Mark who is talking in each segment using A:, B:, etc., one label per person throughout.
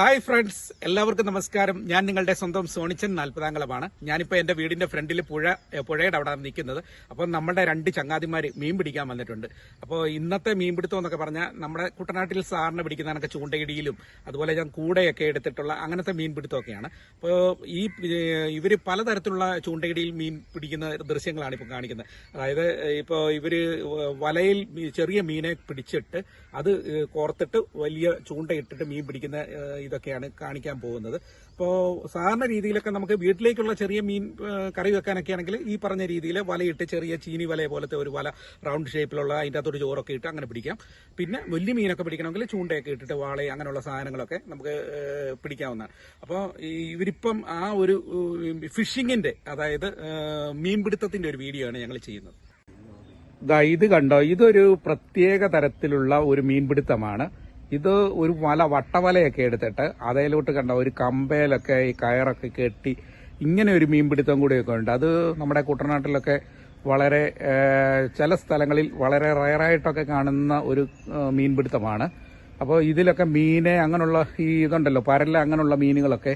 A: Hi friends എല്ലാവർക്കും നമസ്കാരം. ഞാൻ നിങ്ങളുടെ സ്വന്തം സോണിച്ചൻ നാൽപ്പതാംകളമാണ് ഞാനിപ്പോൾ എന്റെ വീടിന്റെ ഫ്രണ്ടിൽ പുഴ പുഴയുടെ അവിടെ നിൽക്കുന്നത്. അപ്പോൾ നമ്മുടെ രണ്ട് ചങ്ങാതിമാർ മീൻ പിടിക്കാൻ വന്നിട്ടുണ്ട്. അപ്പോൾ ഇന്നത്തെ മീൻ പിടുത്തം എന്നൊക്കെ പറഞ്ഞാൽ നമ്മുടെ കുട്ടനാട്ടിൽ സാറിനെ പിടിക്കുന്ന കണക്ക് ചൂണ്ടയിടിയിലും അതുപോലെ ഞാൻ കൂടെയൊക്കെ എടുത്തിട്ടുള്ള അങ്ങനത്തെ മീൻ പിടുത്തമൊക്കെയാണ്. അപ്പോൾ ഈ ഇവർ പലതരത്തിലുള്ള ചൂണ്ടയിടിയിൽ മീൻ പിടിക്കുന്ന ദൃശ്യങ്ങളാണ് ഇപ്പോൾ കാണിക്കുന്നത്. അതായത് ഇപ്പോൾ ഇവർ വലയിൽ ചെറിയ മീനെ പിടിച്ചിട്ട് അത് കോർത്തിട്ട് വലിയ ചൂണ്ടയിട്ടിട്ട് മീൻ പിടിക്കുന്ന ഇതൊക്കെയാണ് കാണിക്കാൻ പോകുന്നത്. അപ്പോൾ സാധാരണ രീതിയിലൊക്കെ നമുക്ക് വീട്ടിലേക്കുള്ള ചെറിയ മീൻ കറി വെക്കാനൊക്കെ ആണെങ്കിൽ ഈ പറഞ്ഞ രീതിയിൽ വലയിട്ട് ചെറിയ ചീനി വല പോലത്തെ ഒരു വല റൗണ്ട് ഷേപ്പിലുള്ള അതിന്റെ അകത്തൊരു ചോറൊക്കെ ഇട്ട് അങ്ങനെ പിടിക്കാം. പിന്നെ വലിയ മീനൊക്കെ പിടിക്കണമെങ്കിൽ ചൂണ്ടയൊക്കെ ഇട്ടിട്ട് വാള അങ്ങനെയുള്ള സാധനങ്ങളൊക്കെ നമുക്ക് പിടിക്കാവുന്നതാണ്. അപ്പോൾ ഇവരിപ്പം ആ ഒരു ഫിഷിങ്ങിന്റെ അതായത് മീൻപിടുത്തത്തിന്റെ ഒരു വീഡിയോ ആണ് ഞങ്ങൾ ചെയ്യുന്നത്. ഇത് കണ്ടോ? ഇതൊരു പ്രത്യേക തരത്തിലുള്ള ഒരു മീൻപിടുത്തമാണ് ഇത് ഒരു വല വട്ടവലയൊക്കെ എടുത്തിട്ട് അതേലോട്ട് കണ്ട ഒരു കമ്പയിലൊക്കെ ഈ കയറൊക്കെ കെട്ടി ഇങ്ങനെ ഒരു മീൻപിടുത്തം കൂടിയൊക്കെ ഉണ്ട്. അത് നമ്മുടെ കുട്ടനാട്ടിലൊക്കെ വളരെ ചില സ്ഥലങ്ങളിൽ വളരെ റയറായിട്ടൊക്കെ കാണുന്ന ഒരു മീൻപിടുത്തമാണ്. അപ്പോൾ ഇതിലൊക്കെ മീനെ അങ്ങനെയുള്ള ഈ ഇതുണ്ടല്ലോ പരല അങ്ങനെയുള്ള മീനുകളൊക്കെ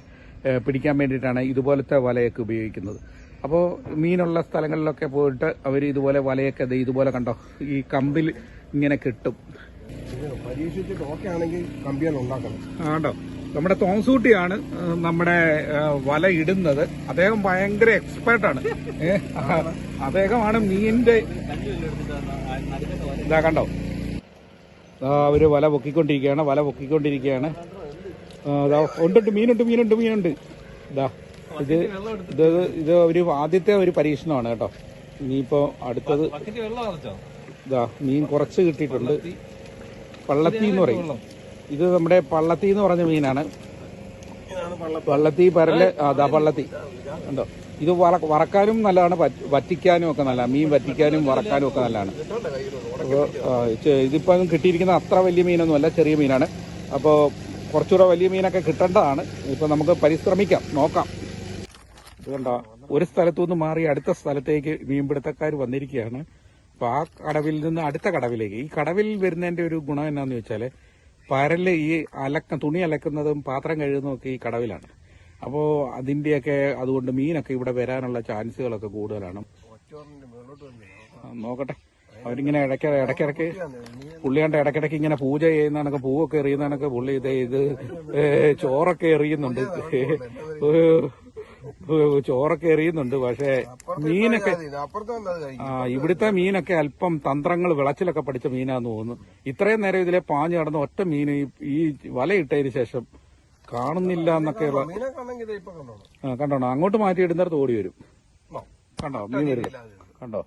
A: പിടിക്കാൻ വേണ്ടിയിട്ടാണ് ഇതുപോലത്തെ വലയൊക്കെ ഉപയോഗിക്കുന്നത്. അപ്പോൾ മീനുള്ള സ്ഥലങ്ങളിലൊക്കെ പോയിട്ട് അവർ ഇതുപോലെ വലയൊക്കെ ഇതുപോലെ കണ്ടോ ഈ കമ്പിൽ ഇങ്ങനെ കിട്ടും.
B: പരീക്ഷിച്ചിട്ട് ഓക്കെ ആണെങ്കിൽ കമ്പികൾ ഉണ്ടാക്കണം.
A: ആണ്ടോ നമ്മുടെ തോംസൂട്ടിയാണ് നമ്മുടെ വല ഇടുന്നത്. അദ്ദേഹം ഭയങ്കര എക്സ്പേർട്ടാണ് അദ്ദേഹമാണ് മീനിന്റെ ഇതാ കണ്ടോ? അവർ വല പൊക്കിക്കൊണ്ടിരിക്കുകയാണ് വല പൊക്കിക്കൊണ്ടിരിക്കുകയാണ്. ഉണ്ടുണ്ട് ദാ ഉണ്ട് മീനുണ്ട് മീനുണ്ട് മീനുണ്ട്. ഇതാ ഇത് ഇത് ഇത് ഒരു ആദ്യത്തെ ഒരു പരീക്ഷണമാണ് കേട്ടോ. ഇനിയിപ്പോ അടുത്തത് ഇതാ മീൻ കുറച്ച് കിട്ടിയിട്ടുണ്ട്. പള്ളത്തി എന്ന് പറയും. ഇത് നമ്മുടെ പള്ളത്തി എന്ന് പറഞ്ഞ മീനാണ്. പള്ളത്തി പരൽ അതാ പള്ളത്തി. കണ്ടോ? ഇത് വറക്കാനും നല്ലതാണ് വറ്റ്- വറ്റിക്കാനും ഒക്കെ നല്ലതാണ്. മീൻ വറ്റിക്കാനും വറക്കാനും ഒക്കെ നല്ലതാണ്. അപ്പോൾ ഇതിപ്പം കിട്ടിയിരിക്കുന്ന അത്ര വലിയ മീനൊന്നുമല്ല ചെറിയ മീനാണ്. അപ്പോൾ കുറച്ചുകൂടെ വലിയ മീനൊക്കെ കിട്ടേണ്ടതാണ്. ഇപ്പം നമുക്ക് പരിശ്രമിക്കാം നോക്കാം. ഇതുകൊണ്ടാണ് ഒരു സ്ഥലത്തു നിന്ന് മാറി അടുത്ത സ്ഥലത്തേക്ക് മീൻപിടുത്തക്കാർ വന്നിരിക്കുകയാണ്. അപ്പൊ ആ കടവിൽ നിന്ന് അടുത്ത കടവിലേക്ക് ഈ കടവിൽ വരുന്നതിന്റെ ഒരു ഗുണം എന്നാന്ന് വെച്ചാൽ പരൽ ഈ അലക്ക തുണി അലക്കുന്നതും പാത്രം കഴുകുന്നതും ഒക്കെ ഈ കടവിലാണ്. അപ്പോ അതിന്റെയൊക്കെ അതുകൊണ്ട് മീനൊക്കെ ഇവിടെ വരാനുള്ള ചാൻസുകളൊക്കെ കൂടുതലാണ്. നോക്കട്ടെ. അവരിങ്ങനെ ഇടയ്ക്ക് ഇടയ്ക്കിടയ്ക്ക് പുള്ളിയാണ്ട് ഇടയ്ക്കിടയ്ക്ക് ഇങ്ങനെ പൂജ ചെയ്യുന്നതാണൊക്കെ പൂവൊക്കെ എറിയുന്നതാണൊക്കെ പുള്ളി ഇത് ഇത് ചോറൊക്കെ എറിയുന്നുണ്ട്. ചോറൊക്കെ എറിയുന്നുണ്ട് പക്ഷേ മീനൊക്കെ ആ ഇവിടുത്തെ മീനൊക്കെ അല്പം തന്ത്രങ്ങൾ വിളച്ചിലൊക്കെ പഠിച്ച മീനാന്ന് തോന്നുന്നു. ഇത്രയും നേരം ഇതിലെ പാഞ്ഞു കടന്ന ഒറ്റ മീൻ ഈ- വലയിട്ടതിന് ശേഷം കാണുന്നില്ല എന്നൊക്കെയുള്ള
B: ഇപ്പൊ കണ്ടോണം
A: ആ, കണ്ടോണോ? അങ്ങോട്ട് മാറ്റി ഇടുന്നിടത്ത് ഓടി വരും. കണ്ടോ? മീൻ വരും. കണ്ടോ?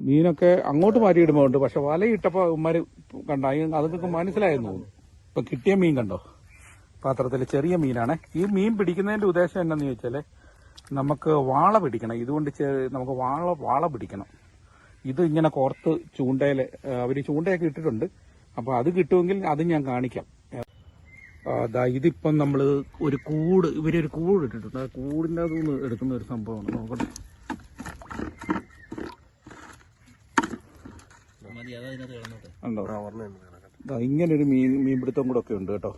A: മീനൊക്കെ അങ്ങോട്ട് മാറ്റി ഇടുമ്പോണ്ട് പക്ഷെ വലയിട്ടപ്പോ ഉമ്മാര് കണ്ടോ? അതൊക്കെ മനസ്സിലായെന്ന് തോന്നുന്നു. ഇപ്പൊ കിട്ടിയ മീൻ കണ്ടോ? പാത്രത്തിൽ ചെറിയ മീനാണ്. ഈ മീൻ പിടിക്കുന്നതിന്റെ ഉദ്ദേശം എന്താണെന്ന് ചോദിച്ചാൽ നമുക്ക് വാള പിടിക്കണം. ഇതുകൊണ്ട് നമുക്ക് വാള വാള പിടിക്കണം. ഇത് ഇങ്ങനെ കോർത്ത് ചൂണ്ടയിൽ അവർ ചൂണ്ടയൊക്കെ ഇട്ടിട്ടുണ്ട്. അപ്പോൾ അത് കിട്ടുമെങ്കിൽ അത് ഞാൻ കാണിക്കാം. അതാ ദാ ഇതിപ്പം നമ്മൾ ഒരു കൂട് ഇവരൊരു കൂട് ഇട്ടിട്ടുണ്ട്. ആ കൂടിന്റെ അതൊന്ന് എടുക്കുന്ന ഒരു സംഭവമാണ്. നോക്കട്ടെ. ഉണ്ടോ? ദാ ഇങ്ങനൊരു മീൻ മീൻപിടുത്തം കൂടെ ഒക്കെ ഉണ്ട് കേട്ടോ.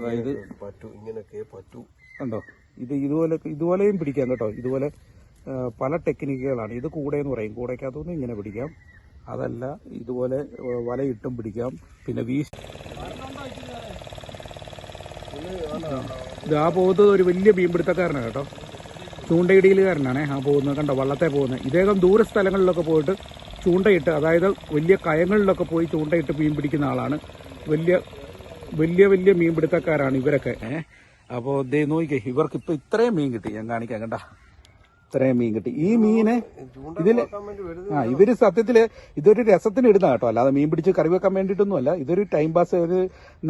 A: അതായത്
B: പറ്റൂ ഇങ്ങനെയൊക്കെ പറ്റൂ.
A: ഉണ്ടോ ഇത് ഇതുപോലെ ഇതുപോലെയും പിടിക്കാം കേട്ടോ. ഇതുപോലെ പല ടെക്നിക്കുകളാണ്. ഇത് കൂടെ എന്ന് പറയും. കൂടയ്ക്കകത്തുനിന്ന് ഇങ്ങനെ പിടിക്കാം. അതല്ല ഇതുപോലെ വലയിട്ടും പിടിക്കാം. പിന്നെ വീ ഇത് ആ പോകുന്നത് ഒരു വലിയ മീൻപിടുത്തക്കാരനാണ് കേട്ടോ. ചൂണ്ടയിടിയിലുകാരനാണ് ആ പോകുന്നത്. കണ്ടോ? വള്ളത്തെ പോകുന്നത്. ഇദ്ദേഹം ദൂര സ്ഥലങ്ങളിലൊക്കെ പോയിട്ട് ചൂണ്ടയിട്ട് അതായത് വലിയ കയങ്ങളിലൊക്കെ പോയി ചൂണ്ടയിട്ട് മീൻ പിടിക്കുന്ന ആളാണ്. വലിയ വലിയ വലിയ മീൻപിടുത്തക്കാരാണ് ഇവരൊക്കെ. ഏഹ് അപ്പോൾ ദേ നോക്കിക്കേ ഇവർക്ക് ഇപ്പൊ ഇത്രയും മീൻ കിട്ടി. ഞാൻ കാണിക്കാം കണ്ട? ഇത്രയും മീൻ കിട്ടി. ഈ മീന്
B: ഇതിൽ
A: ആ ഇവർ സത്യത്തിൽ ഇതൊരു രസത്തിന് ഇടുന്ന കേട്ടോ. അല്ലാതെ മീൻ പിടിച്ച് കറി വെക്കാൻ വേണ്ടിയിട്ടൊന്നുമല്ല. ഇതൊരു ടൈം പാസ് ഒരു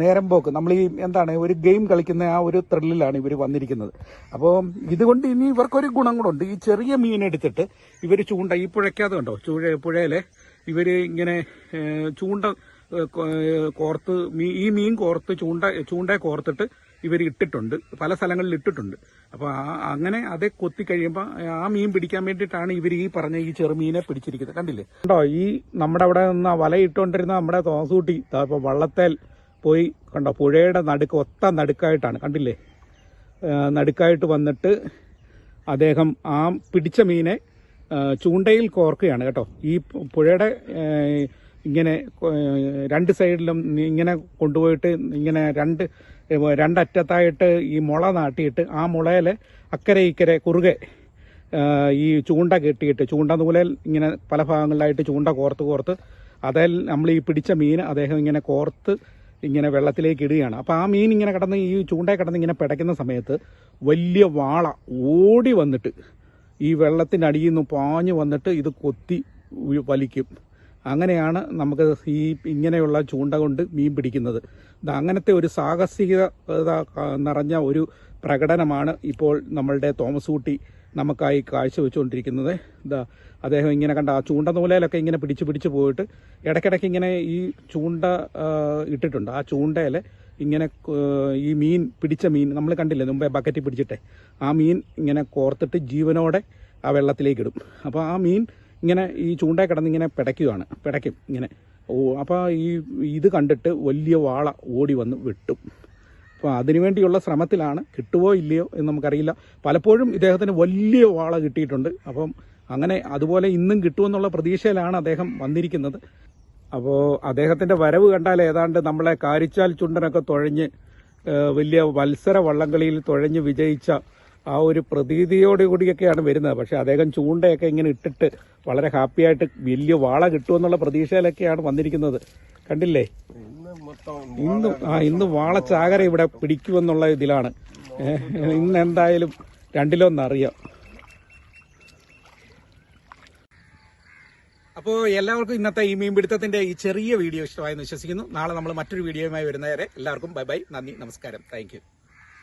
A: നേരം പോക്ക്. നമ്മൾ ഈ എന്താണ് ഒരു ഗെയിം കളിക്കുന്ന ആ ഒരു ത്രില്ലിലാണ് ഇവർ വന്നിരിക്കുന്നത്. അപ്പോൾ ഇതുകൊണ്ട് ഇനി ഇവർക്കൊരു ഗുണം കൂടെ ഈ ചെറിയ മീൻ എടുത്തിട്ട് ഇവർ ചൂണ്ട ഈ പുഴയ്ക്കാതെ കണ്ടോ? ചൂഴ പുഴയിലെ ഇവർ ഇങ്ങനെ ചൂണ്ട കോർത്ത് ഈ മീൻ കോർത്ത് ചൂണ്ട ചൂണ്ടയെ കോർത്തിട്ട് ഇവർ ഇട്ടിട്ടുണ്ട്. പല സ്ഥലങ്ങളിൽ ഇട്ടിട്ടുണ്ട്. അപ്പോൾ ആ അങ്ങനെ അതെ കൊത്തി കഴിയുമ്പോൾ ആ മീൻ പിടിക്കാൻ വേണ്ടിയിട്ടാണ് ഇവർ ഈ പറഞ്ഞ ഈ ചെറുമീനെ പിടിച്ചിരിക്കുന്നത്. കണ്ടില്ലേ? കണ്ടോ? ഈ നമ്മുടെ അവിടെ നിന്ന് വല ഇട്ടുകൊണ്ടിരുന്ന നമ്മുടെ തോസൂട്ടി ഇപ്പോൾ വള്ളത്തേൽ പോയി കണ്ടോ? പുഴയുടെ നടുക്ക് ഒത്ത നടുക്കായിട്ടാണ്. കണ്ടില്ലേ? നടുക്കായിട്ട് വന്നിട്ട് അദ്ദേഹം ആ പിടിച്ച മീനെ ചൂണ്ടയിൽ കോർക്കുകയാണ് കേട്ടോ. ഈ പുഴയുടെ ഇങ്ങനെ രണ്ട് സൈഡിലും ഇങ്ങനെ കൊണ്ടുപോയിട്ട് ഇങ്ങനെ രണ്ട് രണ്ടറ്റത്തായിട്ട് ഈ മുള നാട്ടിയിട്ട് ആ മുളയിൽ അക്കരെ ഇക്കരെ കുറുകെ ഈ ചൂണ്ട കെട്ടിയിട്ട് ചൂണ്ട നൂലയിൽ ഇങ്ങനെ പല ഭാഗങ്ങളിലായിട്ട് ചൂണ്ട കോർത്ത് കോർത്ത് അതിൽ നമ്മൾ ഈ പിടിച്ച മീൻ അദ്ദേഹം ഇങ്ങനെ കോർത്ത് ഇങ്ങനെ വെള്ളത്തിലേക്ക് ഇടുകയാണ്. അപ്പോൾ ആ മീൻ ഇങ്ങനെ കിടന്ന് ഈ ചൂണ്ടയിൽ കിടന്ന് ഇങ്ങനെ പിടയ്ക്കുന്ന സമയത്ത് വലിയ വാള ഓടി വന്നിട്ട് ഈ വെള്ളത്തിന്റെ അടിയിൽ നിന്ന് പാഞ്ഞു വന്നിട്ട് ഇത് കൊത്തി വലിക്കും. അങ്ങനെയാണ് നമുക്ക് ഈ ഇങ്ങനെയുള്ള ചൂണ്ട കൊണ്ട് മീൻ പിടിക്കുന്നത്. അങ്ങനത്തെ ഒരു സാഹസികത നിറഞ്ഞ ഒരു പ്രകടനമാണ് ഇപ്പോൾ നമ്മളുടെ തോമസ് ഊട്ടി നമുക്കായി കാഴ്ചവെച്ചുകൊണ്ടിരിക്കുന്നത്. ഇതാ അദ്ദേഹം ഇങ്ങനെ കണ്ട ആ ചൂണ്ട നൂലയിലൊക്കെ ഇങ്ങനെ പിടിച്ച് പിടിച്ച് പോയിട്ട് ഇടയ്ക്കിടയ്ക്ക് ഇങ്ങനെ ഈ ചൂണ്ട ഇട്ടിട്ടുണ്ട്. ആ ചൂണ്ടയിൽ ഇങ്ങനെ ഈ മീൻ പിടിച്ച മീൻ നമ്മൾ കണ്ടില്ലേ മുമ്പേ ബക്കറ്റിൽ പിടിച്ചിട്ടെ. ആ മീൻ ഇങ്ങനെ കോർത്തിട്ട് ജീവനോടെ ആ വെള്ളത്തിലേക്ക് ഇടും. അപ്പോൾ ആ മീൻ ഇങ്ങനെ ഈ ചൂണ്ടയിൽ കിടന്ന് ഇങ്ങനെ പിടയ്ക്കുകയാണ്. പിടയ്ക്കും ഇങ്ങനെ. ഓ അപ്പോൾ ഈ ഇത് കണ്ടിട്ട് വലിയ വാള ഓടി വന്ന് വെട്ടും. അപ്പോൾ അതിനുവേണ്ടിയുള്ള ശ്രമത്തിലാണ് കിട്ടുമോ ഇല്ലയോ എന്ന് നമുക്കറിയില്ല. പലപ്പോഴും ഇദ്ദേഹത്തിന് വലിയ വാള കിട്ടിയിട്ടുണ്ട്. അപ്പം അങ്ങനെ അതുപോലെ ഇന്നും കിട്ടുമെന്നുള്ള പ്രതീക്ഷയിലാണ് അദ്ദേഹം വന്നിരിക്കുന്നത്. അപ്പോൾ അദ്ദേഹത്തിന്റെ വരവ് കണ്ടാൽ ഏതാണ്ട് നമ്മളെ കാരിച്ചാൽ ചുണ്ടനൊക്കെ തുഴഞ്ഞ് വലിയ മത്സര വള്ളംകളിയിൽ തുഴഞ്ഞ് വിജയിച്ച ആ ഒരു പ്രതീതിയോട് കൂടിയൊക്കെയാണ് വരുന്നത്. പക്ഷെ അദ്ദേഹം ചൂണ്ടയൊക്കെ ഇങ്ങനെ ഇട്ടിട്ട് വളരെ ഹാപ്പിയായിട്ട് വലിയ വാള കിട്ടുമെന്നുള്ള പ്രതീക്ഷയിലൊക്കെയാണ് വന്നിരിക്കുന്നത്. കണ്ടില്ലേ?
B: ഇന്ന്
A: ആ ഇന്ന് വാളച്ചാകര ഇവിടെ പിടിക്കുമെന്നുള്ള ഇതിലാണ്. ഇന്ന് എന്തായാലും രണ്ടിലൊന്നറിയാം. അപ്പോൾ എല്ലാവർക്കും ഇന്നത്തെ ഈ മീൻപിടുത്തത്തിന്റെ ഈ ചെറിയ വീഡിയോ ഇഷ്ടമായെന്ന് വിശ്വസിക്കുന്നു. നാളെ നമ്മൾ മറ്റൊരു വീഡിയോയുമായി വരുന്നവരെ എല്ലാവർക്കും ബൈ ബൈ നന്ദി നമസ്കാരം. താങ്ക്